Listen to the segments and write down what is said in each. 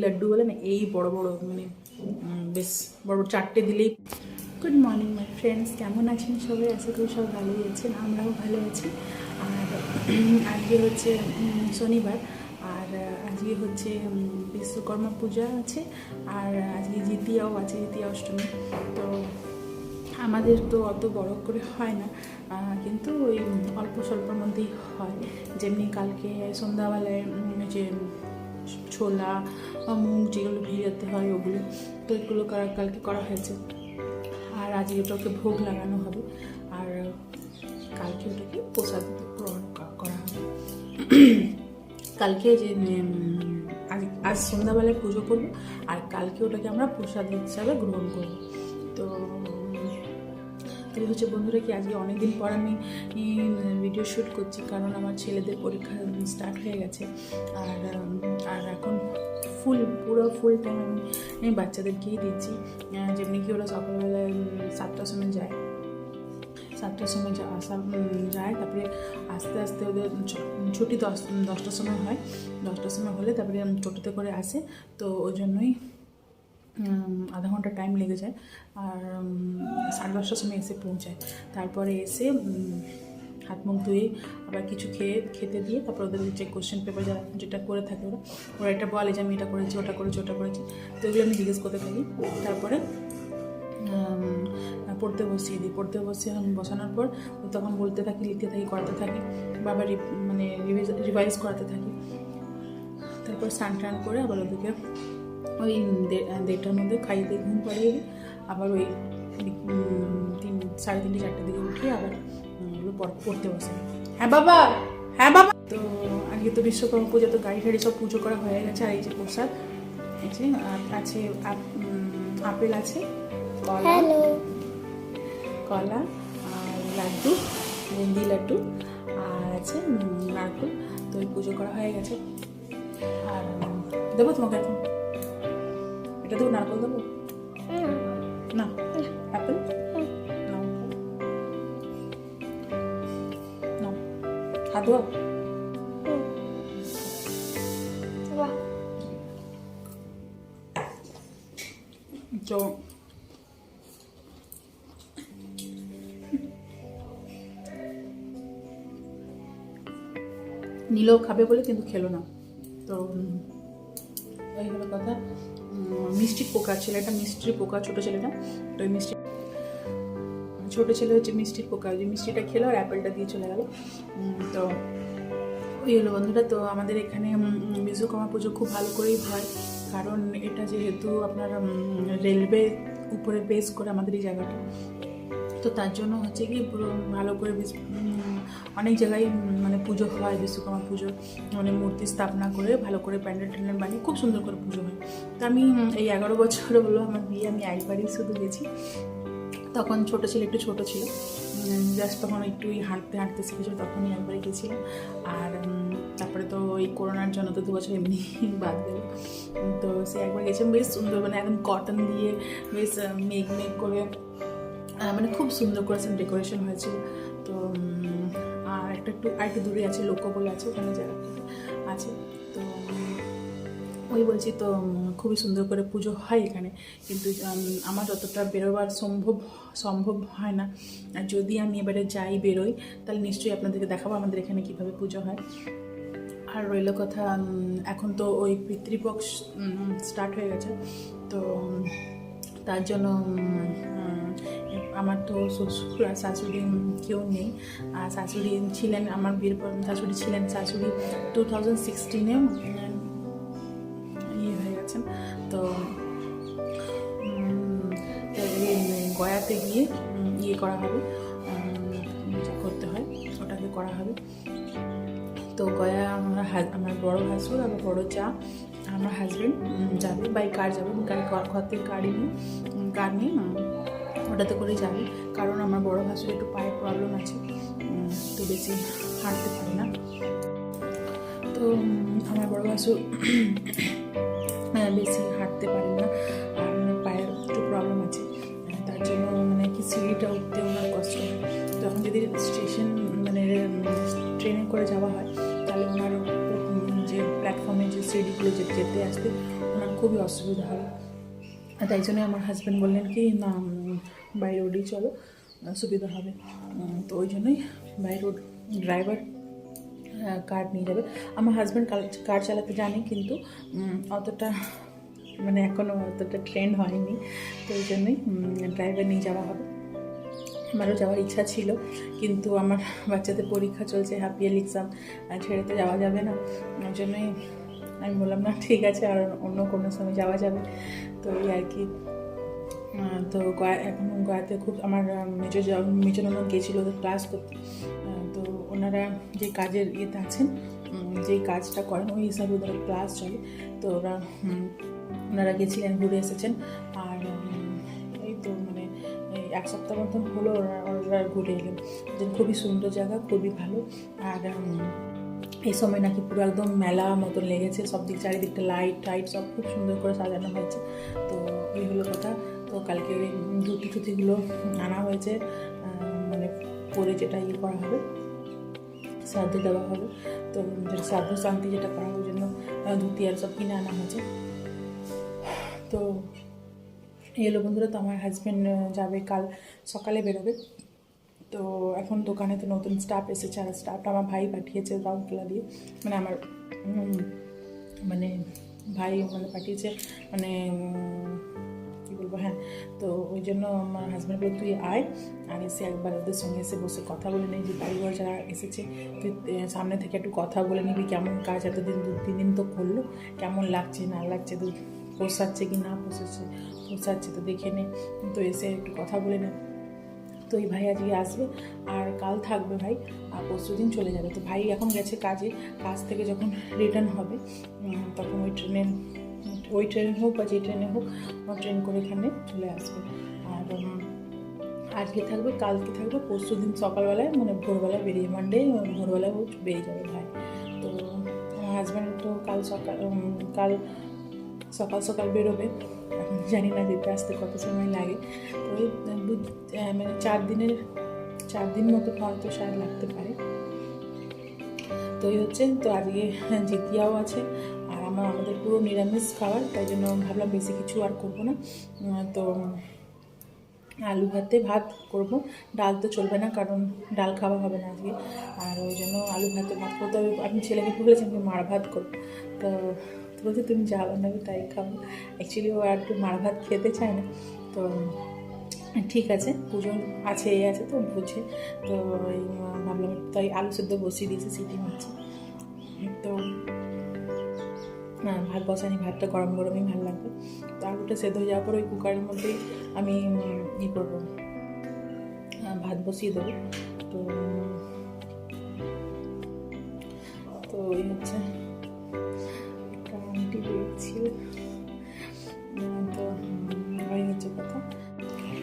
লাড্ডু বলে না, এই বড় বড় মানে বেশ বড় বড় চারটে দিলেই গুড মর্নিং মাই ফ্রেন্ডস কেমন আছেন সবাই? আশা করি সব ভালোই আছেন, আমরাও ভালো আছি। আর আজকে হচ্ছে শনিবার, আর আজকে হচ্ছে বিশ্বকর্মা পূজা আছে, আর আজকে জিতিয়াও আছে, জিতিয়া অষ্টমী। তো আমাদের তো অত বড় করে হয় না কিন্তু ওই অল্প স্বল্পর মধ্যেই হয়। যেমনি কালকে সন্ধ্যাবেলায় যে ছোলা মুগ যেগুলো ভিজাতে হয় ওগুলো, তো এগুলো করা- কালকে করা হয়েছে। আর আজকে ওটাকে ভোগ লাগানো হবে। আর কালকে ওটাকে প্রসাদ গ্রহণ করা হবে। কালকে যে আজ আজ সন্ধ্যাবেলায় পুজো করব, আর কালকে ওটাকে আমরা প্রসাদ হিসাবে গ্রহণ করব। তো তাহলে হচ্ছে বন্ধুরা কি আজকে অনেকদিন পর আমি ভিডিও শ্যুট করছি, কারণ আমার ছেলেদের পরীক্ষা স্টার্ট হয়ে গেছে। আর ফুল, পুরো ফুল টাইম আমি বাচ্চাদেরকেই দিচ্ছি। যেমনি কি ওরা সকালবেলায় সাতটার সময় যায়। সাতটার সময় যা, আসা যায়, তারপরে আস্তে আস্তে ওদের ছুটি দশ, দশটার সময় হয়। দশটার সময় হলে তারপরে টোটোতে করে আসে। তো ওই জন্যই আধা ঘণ্টা টাইম লেগে যায়। আর সাড়ে দশটার সময় এসে পৌঁছায়। তারপরে এসে হাত মুখ ধুয়ে আবার কিছু খেয়ে, খেতে দিয়ে তারপর ওদের যে কোশ্চেন পেপার যা যেটা করে থাকে ওরা ওরা এটা বলে যে আমি এটা করেছি, ওটা করেছি ওটা করেছি। তো এগুলো আমি জিজ্ঞেস করতে থাকি। তারপরে পড়তে বসিয়ে দিই। পড়তে বসিয়ে বসানোর পর তখন বলতে থাকি, লিখতে থাকি, করাতে থাকি বাবা মানে রিভাইজ করাতে থাকি। তারপর স্নান টান করে আবার ওদেরকে ওই দেড়টার মধ্যে খাইয়ে দিয়ে ঘুম পাড়িয়ে আবার ওই তিন, সাড়ে তিনটে, চারটের দিকে উঠে আবার পড়তে বসে। হ্যাঁ বাবা হ্যাঁ বাবা। তো আজকে তো বিশ্বকর্মা পুজো তো গাড়ি টাড়ি সব পুজো করা হয়ে গেছে আর এই যে প্রসাদ আছে আপ- আপেল আছে কলা কলা আর লাড্ডু বুন্দি লাড্ডু আর আছে নারকেল তো এই পুজো করা হয়ে গেছে। আর দেবো তোমাকে এখন এটা দেবো নারকেল দেবো? না। অ্যাপেল ধোয়া তো নিলেও খাবে বলে কিন্তু খেলো না। তো এই হলো কথা। উম, মিষ্টির পোকা ছেলেটা মিষ্টির পোকা ছোট ছেলেটা। তো ওই মিষ্টি ছোট ছেলে হচ্ছে মিষ্টির পোকা যে মিষ্টিটা খেলো আর অ্যাপেলটা দিয়ে চলে গেল। তো ওই হলো বন্ধুরা, তো আমাদের এখানে বিশ্বকর্মা পুজো খুব ভালো করেই হয়, কারণ এটা যেহেতু আপনার রেলওয়ে উপরে বেস করে আমাদের এই জায়গাটা। তো তার জন্য হচ্ছে কি, পুরো ভালো করে অনেক জায়গায় মানে পুজো হয় বিশ্বকর্মা পুজো মানে মূর্তি স্থাপনা করে ভালো করে প্যান্ডেল ট্যান্ডেল বানিয়ে খুব সুন্দর করে পুজো হয়। তো আমি এই এগারো বছর হলো আমার বিয়ে, আমি একবারই শুধু গেছি। তখন ছোট ছিল, একটু ছোট ছিল। জাস্ট তখন একটু হাঁটতে হাঁটতে শিখেছিল, তখনই একবারে গেছিলাম। আর তারপরে তো এই করোনার জন্য তো দু বছর এমনি বাদ গেল। তো সে একবার গেছিলাম বেশ সুন্দর মানে একদম কটন দিয়ে বেশ মেঘ মেঘ করে মানে খুব সুন্দর করেছেন ডেকোরেশন হয়েছিল। তো আর একটা একটু, আর একটু দূরে আছে লোকো বলে আছে, ওখানে জায়গা আছে। তো ওই বলছি, তো খুবই সুন্দর করে পুজো হয় এখানে। কিন্তু আমার যতটা বেরোবার সম্ভব সম্ভব হয় না। আর যদি আমি এবারে যাই বেরোই, তাহলে নিশ্চয়ই আপনাদেরকে দেখাবো আমাদের এখানে কীভাবে পুজো হয়। আর রইল কথা এখন তো ওই পিতৃপক্ষ স্টার্ট হয়ে গেছে। তো তার জন্য আমার তো শ্বশুর আর শাশুড়ি কেউ নেই। আর শাশুড়ি ছিলেন, আমার বিয়ের শাশুড়ি ছিলেন শাশুড়ি টু থাউজেন্ড সিক্সটিনে তো উম, গয়াতে গিয়ে ইয়ে করা হবে করতে হয় ওটাকে করা হবে। তো গয়া আমার আমার বড় ভাসুর আমার বড় চা আমার হাজব্যান্ড যাবে বাই কার যাবে গাড়ি ঘর থেকে গাড়ি নিয়ে কার নিয়ে ওটাতে করে যাবে। কারণ আমার বড় ভাসুর একটু পায়ের প্রবলেম আছে তো বেশি হাঁটতে পারে না। তো আমার বড় ভাসুর বেশি হাঁটতে পারে না। আর ওনার পায়ের একটু প্রবলেম আছে। তার জন্য মানে কি সিঁড়িটা উঠতে ওনার কষ্ট হয়। তো এখন যদি স্টেশন মানে ট্রেনে করে যাওয়া হয়, তাহলে ওনার যে প্ল্যাটফর্মে যে সিঁড়িগুলো যেতে আসতে ওনার খুবই অসুবিধা হবে তাই জন্য আমার হাজব্যান্ড বললেন কি, না বাই রোডেই চলো সুবিধা হবে। তো ওই জন্যই বাই রোড ড্রাইভার কার নিয়ে যাবে। আমার হাজব্যান্ড কার চালাতে জানে কিন্তু অতটা মানে এখনও অতটা ট্রেন্ড হয়নি, তো ওই জন্যই ড্রাইভার নিয়ে যাওয়া হবে। আমারও যাওয়ার ইচ্ছা ছিল, কিন্তু আমার বাচ্চাদের পরীক্ষা চলছে হাফ ইয়ার এক্সাম ছেড়ে তো যাওয়া যাবে না। ওই জন্যই আমি বললাম, না, ঠিক আছে, আর অন্য কোনো সময় যাওয়া যাবে। তো ওই আর কি। তো গয়া, এখন গয়াতে খুব আমার মেজো মেজো ননদ গেছিল ক্লাস করতে। তো ওনারা যে কাজের ইয়েতে আছেন যেই কাজটা করেন, ওই হিসাবে ওদের ক্লাস চলে। তো ওরা ওনারা গেছিলেন, ঘুরে এসেছেন। আর এই তো মানে এক সপ্তাহ মতন হলো ওরা ওরা ঘুরে এলেন। যে খুবই সুন্দর জায়গা, খুবই ভালো। আর এই সময় নাকি পুরো একদম মেলা মতন লেগেছে। সব দিক, চারিদিকটা লাইট টাইট সব খুব সুন্দর করে সাজানো হয়েছে। তো এই হলো কথা। তো কালকে ওই ধুতি টুতিগুলো আনা হয়েছে। মানে পরে যেটা ইয়ে করা হবে। শ্রাদ্ধ দেওয়া হবে। তো শ্রাদ্ধ শান্তি যেটা করা ওই জন্য ধুতি আর সব কিনে আনা হয়েছে। তো এই হলো বন্ধুরা, তো আমার হাজব্যান্ড যাবে কাল সকালে বেরোবে। তো এখন দোকানে তো নতুন স্টাফ এসেছে, আর স্টাফটা আমার ভাই পাঠিয়েছে রাউরকেলা দিয়ে। মানে আমার মানে ভাই মানে পাঠিয়েছে মানে উম, কী বলব হ্যাঁ তো ওই জন্য আমার হাজব্যান্ড বলে তুই আয়। আর এসে একবার ওদের সঙ্গে এসে বসে কথা বলে নিই যে বাড়িঘর যারা এসেছে তুই সামনে থেকে একটু কথা বলে নিবি কেমন কাজ এতদিন দু তিন দিন তো করল কেমন লাগছে না লাগছে তো পোষাচ্ছে কি না পোষাচ্ছে পোষাচ্ছে তো দেখে নে। তো এসে একটু কথা বলে নে। তো এই ভাই আজকে আসবে আর কাল থাকবে ভাই আর পরশু দিন চলে যাবে। তো ভাই এখন গেছে কাজে কাজ থেকে যখন রিটার্ন হবে তখন ওই ট্রেনের ওই ট্রেনে হোক বা যে ট্রেনে হোক ও ট্রেন করে এখানে চলে আসবে। আর আজকে থাকবে, কালকে থাকবে, পরশু দিন সকালবেলায় মানে ভোরবেলায় বেরিয়ে মানডে ভোরবেলায় বেরিয়ে যাবে ভাই। তো, আমার হাজব্যান্ড তো কাল সকাল কাল সকাল সকাল বেরোবে। জানি না যেতে, আসতে কত সময় লাগে। ওই মানে চার দিনের, চার দিন মতো হয়তো শায়দ লাগতে পারে। তো এই হচ্ছে, তো আজকে জিতিয়াও আছে। আমার আমাদের পুরো নিরামিষ খাবার, তাই জন্য ভাবলাম বেশি কিছু আর করব না। তো আলু ভাতে ভাত করব। ডাল তো চলবে না, কারণ ডাল খাওয়া হবে না আজকে। আর ওই জন্য আলু ভাতে ভাত করতে হবে। আমি ছেলেকে বলেছি আমি মার ভাত করব। তো বলছে, তুমি যা বানাবে তাই খাব। অ্যাকচুয়ালি ও আর একটু মার ভাত খেতে চায় না। তো ঠিক আছে, পুজো আছে এই আছে তো বুঝে তো ভাবলাম তাই আলু সেদ্ধ বসিয়ে দিয়েছি, সিটি মারছে তো না, ভাত বসানি ভাতটা গরম গরমই ভালো লাগবে। তো আলুটা সেদ্ধ হয়ে যাওয়ার পর ওই কুকারের মধ্যেই আমি ই করব। ভাত বসিয়ে দেবো। তো তো এই হচ্ছে তো ওই হচ্ছে কথা।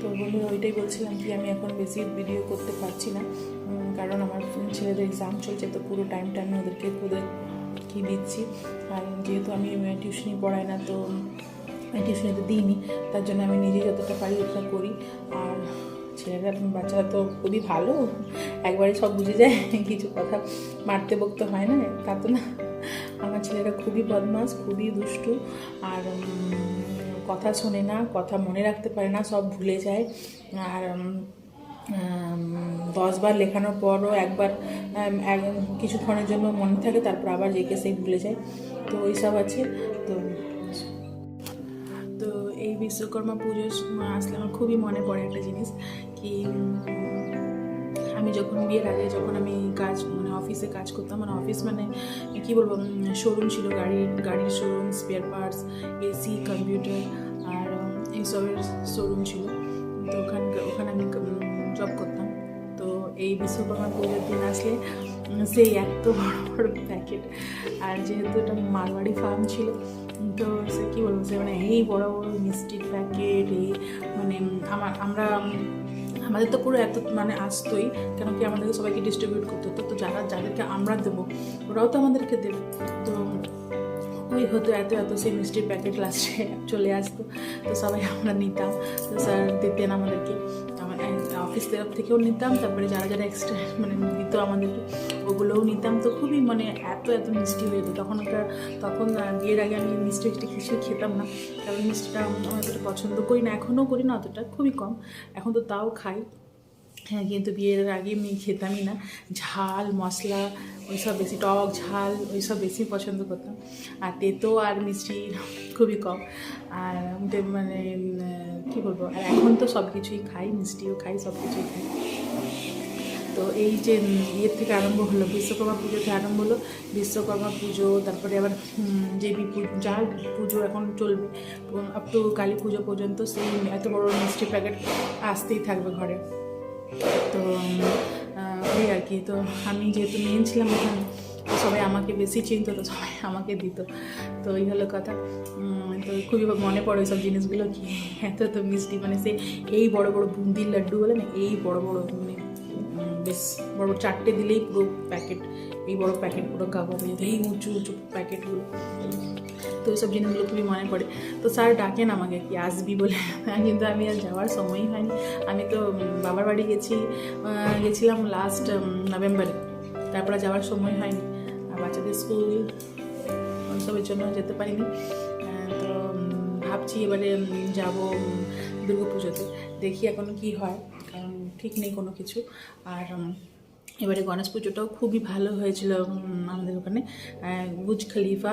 তো বন্ধুরা, ওইটাই বলছিলাম কি, আমি এখন বেশি ভিডিও করতে পারছি না। কারণ আমার ছেলেদের এক্সাম চলছে, তো পুরো টাইমটা আমি ওদেরকে, ওদের কি দিচ্ছি। আর যেহেতু আমি টিউশনি পড়াই না, তো টিউশনি তো দিইনি, তার জন্য আমি নিজে যতটা পারি ওটা করি। আর ছেলেরা, বাচ্চারা তো খুবই ভালো, একবারে সব বুঝে যায়, কিছু কথা মারতে বকতে হয় না, তা তো না। আমার ছেলেরা খুবই বদমাস খুবই দুষ্টু, আর কথা শোনে না, কথা মনে রাখতে পারে না, সব ভুলে যায়। আর দশবার লেখানোর পরও একবার এক- কিছুক্ষণের জন্য মনে থাকে, তারপর আবার রেখে সেই ভুলে যায়। তো ওইসব আছে। তো তো এই বিশ্বকর্মা পুজো আসলে আমার খুবই মনে পড়ে একটা জিনিস কি, আমি যখন বিয়ের আগে যখন আমি কাজ মানে অফিসে কাজ করতাম মানে অফিস মানে কী বলব শোরুম ছিল গাড়ির গাড়ির showroom spare parts AC computer আর এইসবের শোরুম ছিল। তো ওখানে ওখানে আমি জব করতাম। তো এই বিশ্বকর্মা পুজোর দিন আসলে সেই এত বড় বড় প্যাকেট আর যেহেতু এটা মারবাড়ি ফার্ম ছিল, তো সে কী বলব, সে মানে এই বড় বড় মিষ্টির প্যাকেট এই মানে আমার, আমরা, আমাদের তো পুরো এত মানে আসতোই, কেন কি আমাদেরকে সবাইকে ডিস্ট্রিবিউট করতে। হতো তো যারা, যাদেরকে আমরা দেবো, ওরাও তো আমাদেরকে দেবে। তো ওই হতো এত এত সেই মিষ্টির প্যাকেট লাস্টে চলে আসতো। তো সবাই আমরা নিতাম। তো স্যার দিতেন আমাদেরকে। অফিস তরফ থেকেও নিতাম, তারপরে যারা যারা এক্সট্রা মানে দিত আমাদের, ওগুলোও নিতাম। তো খুবই মানে এত এত মিষ্টি হয়ে যেত। তখন একটা, তখন বিয়ের আগে আমি মিষ্টি মিষ্টি কিছু খেতাম না। কারণ মিষ্টিটা আমি অতটা পছন্দ করি না, এখনও করি না, অতটা খুবই কম। এখন তো তাও খাই। হ্যাঁ কিন্তু বিয়ের আগে আমি খেতামই না। ঝাল, মশলা, ওইসব বেশি, টক ঝাল, ওইসব বেশি পছন্দ করতাম। আর তেতো আর মিষ্টি খুবই কম। আর মানে কী বলব, আর এখন তো সব কিছুই খাই, মিষ্টিও খাই, সব কিছুই খাই। তো এই যে ইয়ের থেকে আরম্ভ হলো, বিশ্বকর্মা পুজো থেকে আরম্ভ হলো, বিশ্বকর্মা পুজো, তারপরে আবার যে যা পুজো এখন চলবে আপ টু কালী পুজো পর্যন্ত, সেই এত বড় মিষ্টি প্যাকেট আসতেই থাকবে ঘরে। তো ওই আর কি। তো আমি যেহেতু মেন ছিলাম ওখানে সবাই আমাকে বেশি চিনতো, তো সবাই আমাকে দিত। তো এই হলো কথা। তো খুবই মনে পড়ে সব জিনিসগুলো কি এত তো মিষ্টি। মানে সে এই বড় বড় বুন্দির লাড্ডু বলে না, এই বড় বড় মানে বেশ বড় বড় চারটে দিলেই পুরো প্যাকেট, এই বড় প্যাকেট পুরো যেত এই উঁচু উঁচু প্যাকেটগুলো। তো ওইসব জিনিসগুলো খুবই মনে পড়ে। তো স্যার ডাকেন আমাকে কি আসবি বলে। কিন্তু আমি আর যাওয়ার সময়ই হয়নি। আমি তো বাবার বাড়ি গেছি গেছিলাম লাস্ট নভেম্বরে তারপরে যাওয়ার সময় হয়নি। আর বাচ্চাদের স্কুল সবের জন্য যেতে পারিনি। তো ভাবছি এবারে যাব দুর্গা পুজোতে দেখি এখন কি হয়। কারণ ঠিক নেই কোনো কিছু। আর এবারে গণেশ পুজোটাও খুবই ভালো হয়েছিল আমাদের ওখানে। বুজ খলিফা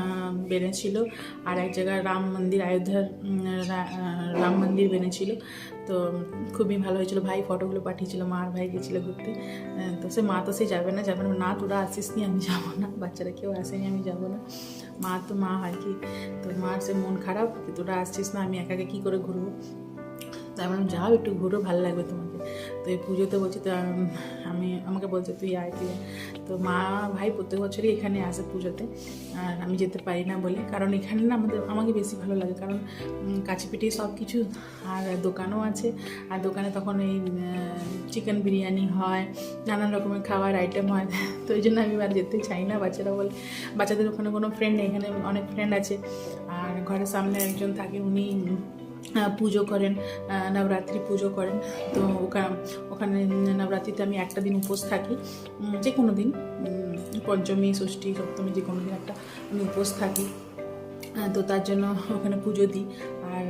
আহ, বেনেছিল। আর এক জায়গায় রাম মন্দির অযোধ্যার রাম মন্দির বেনেছিল। তো খুবই ভালো হয়েছিল। ভাই ফটোগুলো পাঠিয়েছিল মা আর ভাই গেছিল ঘুরতে। তো সে মা তো সে যাবে না। যাবে না না তোরা আসিস নি আমি যাব না। বাচ্চারা কেউ আসেনি আমি যাব না। মা তো মা হয় কি? তো মার সে মন খারাপ তোরা আসছিস না আমি একাকে কী করে ঘুরবো? তাই বললাম, যাও একটু ঘুরো ভালো লাগবে তোমাকে। তো এই পুজোতে বলছি তো আমি আমাকে বলছে তুই আয় তুই তো মা ভাই প্রত্যেক বছরই এখানে আসে পুজোতে। আর আমি যেতে পারি না বলে কারণ এখানে না আমাদের আমাকে বেশি ভালো লাগে। কারণ উম, কাছেপিঠে সব কিছু আর দোকানও আছে। আর দোকানে তখন এই চিকেন বিরিয়ানি হয় নানান রকমের খাবার আইটেম হয়। তো ওই জন্য আমি আর যেতে চাই না বাচ্চারা বলে। বাচ্চাদের ওখানে কোনো ফ্রেন্ড নেই এখানে অনেক ফ্রেন্ড আছে। আর ঘরের সামনে একজন থাকে উনি পুজো করেন নবরাত্রি পুজো করেন। তো ওখানে ওখানে নবরাত্রিতে আমি একটা দিন উপোস থাকি। যে কোনো দিন পঞ্চমী, ষষ্ঠী, সপ্তমী, যে কোনো দিন একটা আমি উপোস থাকি। তো তার জন্য ওখানে পুজো দিই। আর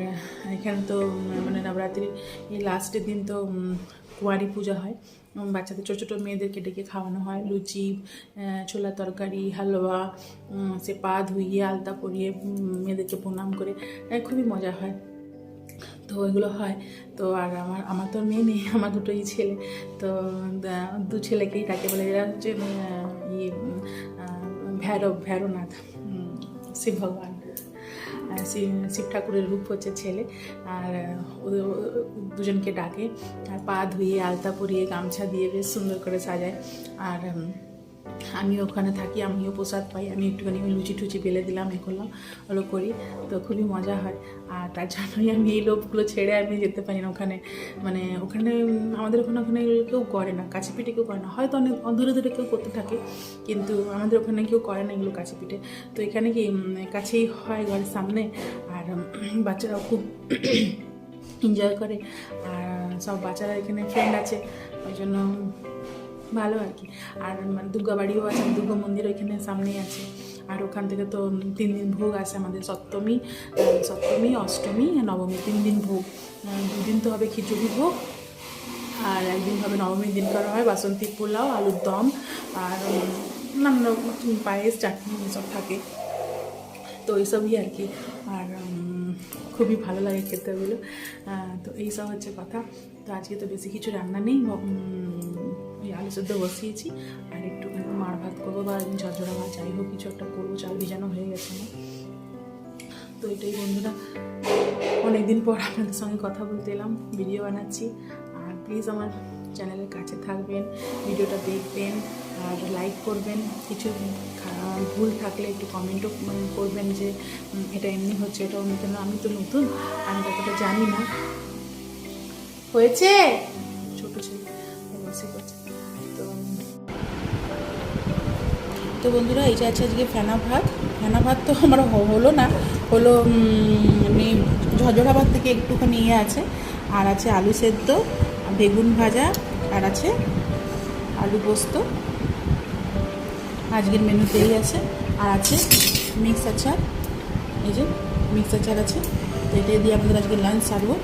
এখানে তো মানে নবরাত্রির লাস্টের দিন তো কুয়ারি পূজা হয়। বাচ্চাদের, ছোটো ছোটো মেয়েদেরকে ডেকে খাওয়ানো হয়। লুচি ছোলা তরকারি, হালুয়া সে পা ধুইয়ে, আলতা পরিয়ে মেয়েদেরকে প্রণাম করে। খুবই মজা হয়। তো ওইগুলো হয়। তো আর আমার আমার তো মেয়ে নেই, আমার দুটোই ছেলে। তো, দু ছেলেকেই ডাকে বলে এরা হচ্ছে ইয়ে ভৈরব, ভৈরবনাথ শিব ভগবান। শিব ঠাকুরের রূপ হচ্ছে ছেলে। আর দুজনকে ডাকে। আর পা ধুয়ে, আলতা পরিয়ে, গামছা দিয়ে বেশ সুন্দর করে সাজায়। আর আমি ওখানে থাকি, আমিও প্রসাদ পাই, আমি একটুখানি লুচি টুচি বেলে দিলাম, এ করলাম, ওগুলো করি, তো খুবই মজা হয়। আর তার জন্যই আমি এই লোকগুলো ছেড়ে আমি যেতে পারি না ওখানে। মানে ওখানে, আমাদের ওখানে ওখানে কেউ করে না, কাছে পিঠে কেউ করে না। হয়তো অনেক দূরে দূরে কেউ করতে থাকে, কিন্তু আমাদের ওখানে কেউ করে না এগুলো কাছে পিঠে। তো এখানে কি কাছেই হয় ঘরের সামনে, আর বাচ্চারাও খুব এনজয় করে, আর সব বাচ্চারা এখানে ফ্রেন্ড আছে ওই জন্য ভালো আর কি। আর মানে দুর্গা বাড়িও আছে দুর্গা মন্দির ওইখানে সামনেই আছে। আর ওখান থেকে তো তিন দিন ভোগ আছে আমাদের সপ্তমী সপ্তমী, অষ্টমী নবমী। তিন দিন ভোগ। দুদিন তো হবে খিচুড়ি ভোগ, আর একদিন হবে নবমীর দিন করা হয় বাসন্তী পোলাও, আলুর দম, আর নানান রকম পায়েস, চাটনি এসব থাকে। তো এইসবই আর কি। আর খুবই ভালো লাগে খেতেগুলো তো এইসব হচ্ছে কথা। তো আজকে তো বেশি কিছু রান্না নেই আলু সেদ্ধ বসিয়েছি আর একটুখানি মার ভাত করব বা ঝরঝরা ভাত, যাই হোক কিছু একটা করব, চাল ভিজানো হয়ে গেছে না তো এটাই বন্ধুরা, অনেকদিন পর আপনাদের সঙ্গে কথা বলতে এলাম ভিডিও বানাচ্ছি। আর প্লিজ আমার চ্যানেলের কাছে থাকবেন ভিডিওটা দেখবেন, আর লাইক করবেন। কিছু ভুল থাকলে একটু কমেন্টও করবেন যে এটা এমনি হচ্ছে এটা কেন আমি তো নতুন, আমি ততটা জানি না। হয়েছে? তো বন্ধুরা, এই যে আছে আজকে ফেনা ভাত। ফেনা ভাত তো আমার হলো না, হলো এমনি ঝরঝরা ভাত থেকে একটুখানি ইয়ে আছে। আর আছে আলু সেদ্ধ বেগুন ভাজা, আর আছে আলু পোস্ত। আজকের মেনুতেই আছে। আর আছে মিক্স আচার। এই যে মিক্স আচার আছে। তো এটা দিয়ে আমাদের আজকে লাঞ্চ সারবো।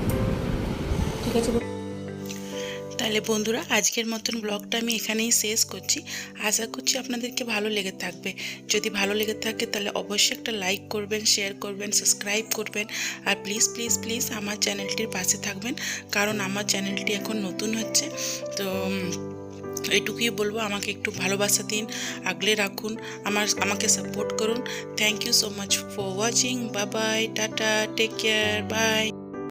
ঠিক আছে তাহলে বন্ধুরা আজকের মতন ব্লগটা আমি এখানেই শেষ করছি। আশা করছি আপনাদেরকে ভালো লেগে থাকবে। যদি ভালো লেগে থাকে তাহলে অবশ্যই একটা লাইক করবেন শেয়ার করবেন সাবস্ক্রাইব করবেন। আর প্লিজ প্লিজ প্লিজ আমার চ্যানেলটির পাশে থাকবেন। কারণ আমার চ্যানেলটি এখন নতুন হচ্ছে। তো উম, এইটুকুই বলব আমাকে একটু ভালোবাসা দিন আগলে রাখুন আমার আমাকে সাপোর্ট করুন। Thank you so much for watching bye bye tata take care bye